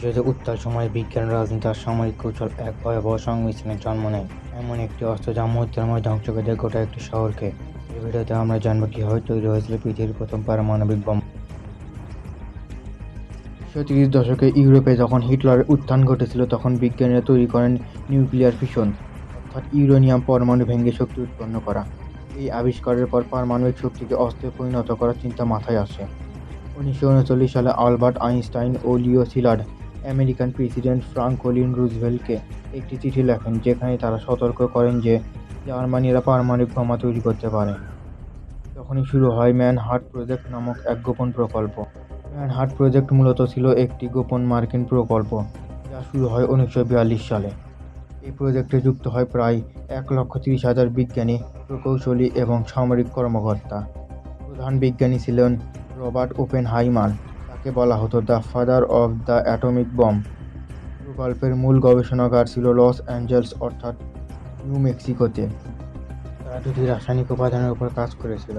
ভবিষ্যতে উত্তাল সময়ে বিজ্ঞান, রাজনীতি আর সামরিক কৌশল এক ভয়াবহ সংমিশ্রণে জন্ম নেয়। এমন একটি অস্ত্র যা মুহূর্তের মধ্যে ধ্বংস করে দেয় গোটা একটি শহরকে। এই ভিডিওতে আমরা জানব কীভাবে তৈরি হয়েছিল পৃথিবীর প্রথম পারমাণবিক বোমা উনিশশো তিরিশ দশকে ইউরোপে যখন হিটলারের উত্থান ঘটেছিল, তখন বিজ্ঞানীরা তৈরি করেন নিউক্লিয়ার ফিশন অর্থাৎ ইউরেনিয়াম পরমাণু ভেঙে শক্তি উৎপন্ন করা। এই আবিষ্কারের পর পারমাণবিক শক্তিকে অস্ত্রে পরিণত করার চিন্তা মাথায় আসে। উনিশশো উনচল্লিশ সালে আলবার্ট আইনস্টাইন ও Leo Szilard American president Franklin রুজভেলকে একটি চিঠি লেখেন, যেখানে তারা সতর্ক করেন যে জার্মানিরা পারমাণবিক বোমা তৈরি করতে পারে। তখনই শুরু হয় ম্যানহার্ট প্রজেক্ট নামক এক গোপন প্রকল্প। ম্যানহার্ট প্রজেক্ট মূলত ছিল একটি গোপন মার্কিন প্রকল্প, যা শুরু হয় উনিশশো বিয়াল্লিশ সালে। এই প্রজেক্টে যুক্ত হয় প্রায় এক লক্ষ তিরিশ হাজার বিজ্ঞানী, প্রকৌশলী এবং সামরিক কর্মকর্তা। প্রধান বিজ্ঞানী ছিলেন রবার্ট ওপেন হাইমার তাকে বলা হতো the father of the atomic bomb প্রকল্পের মূল গবেষণাগার ছিল লস অ্যাঞ্জেলস, অর্থাৎ নিউ মেক্সিকোতে। তারা দুটি রাসায়নিক উপাদানের উপর কাজ করেছিল।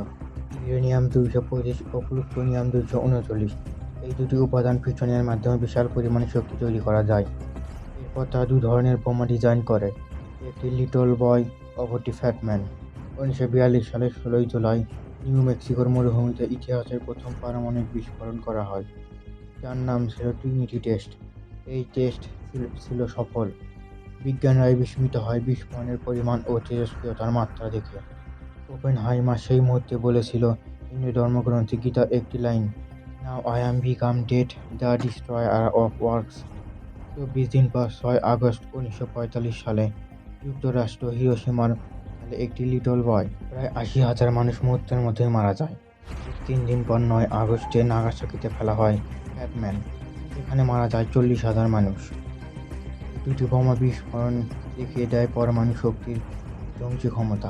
ইউরেনিয়াম দুইশো পঁচিশ ও প্লুটোনিয়াম দুইশো উনচল্লিশ। এই দুটি উপাদান ফিশনের মাধ্যমে বিশাল পরিমাণে শক্তি তৈরি করা যায়। এরপর তারা দু ধরনের বোমা ডিজাইন করে। একটি লিটল বয়, অপরটি ফ্যাটম্যান। উনিশশো বিয়াল্লিশ সালের ষোলোই জুলাই নিউ মেক্সিকোর মরুভূমিতে ইতিহাসের প্রথম পারমাণবিক বিস্ফোরণ করা হয়, যার নাম ছিল ট্রিনিটি টেস্ট। এই টেস্ট ছিল- সফল। বিজ্ঞানীরাই বিস্মিত হয় বিস্ফোরণের পরিমাণ ও তেজস্ক্রিয়তার মাত্রা দেখে। ওপেন হাইমার সেই মুহূর্তে বলেছিল, হিন্দু ধর্মগ্রন্থে গীতা একটি line now I am become death the destroyer of worlds চব্বিশ দিন পর ছয় আগস্ট উনিশশো পঁয়তাল্লিশ সালে যুক্তরাষ্ট্র হিরোসীমার সালে একটি লিটল বয়, প্রায় আশি হাজার মানুষ মুহূর্তের মধ্যে মারা যায়। তিন দিন পর নয় আগস্টে নাগাসাকিতে ফেলা হয় ব্যাটম্যান। এখানে মারা যায় চল্লিশ হাজার মানুষ। দুটি বোমা বিস্ফোরণ দেখিয়ে দেয় পরমাণু শক্তির ধ্বংসী ক্ষমতা।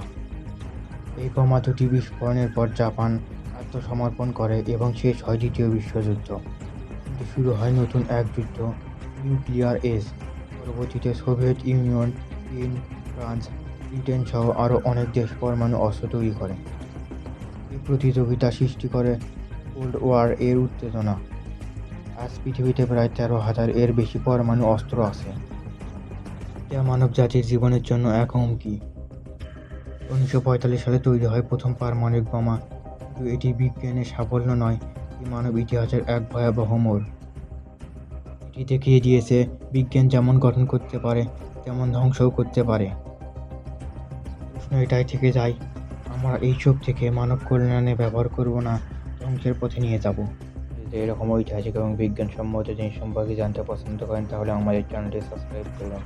এই বোমা দুটি বিস্ফোরণের পর জাপান আত্মসমর্পণ করে এবং শেষ হয় দ্বিতীয় বিশ্বযুদ্ধ। কিন্তু শুরু হয় নতুন এক যুদ্ধ নিউক্লিয়ার এজ পরবর্তীতে সোভিয়েত ইউনিয়ন, চীন, ফ্রান্স ব্রিটেন সহ আরও অনেক দেশ পরমাণু অস্ত্র তৈরি করে। এই প্রতিযোগিতা সৃষ্টি করে কোল্ড ওয়ার এর উত্তেজনা। আজ পৃথিবীতে প্রায় তেরো হাজার এর বেশি পরমাণু অস্ত্র আছে। যা মানব জাতির জীবনের জন্য এক হুমকি। উনিশশো পঁয়তাল্লিশ সালে তৈরি হয় প্রথম পারমাণবিক বোমা। কিন্তু এটি বিজ্ঞানের সাফল্য নয়, এটি মানব ইতিহাসের এক ভয়াবহ মোড়। এটি দেখিয়ে দিয়েছে বিজ্ঞান যেমন গঠন করতে পারে, তেমন ধ্বংসও করতে পারে। প্রশ্ন এটাই থেকে যায় আমরা এই চোখ থেকে মানব কল্যাণে ব্যবহার করব না, ধ্বংসের পথে নিয়ে যাব। যদি এরকম ঐতিহাসিক এবং বিজ্ঞান বিজ্ঞানসম্মত জিনিস সম্পর্কে জানতে পছন্দ করেন, তাহলে আমাদের চ্যানেলটি সাবস্ক্রাইব করবেন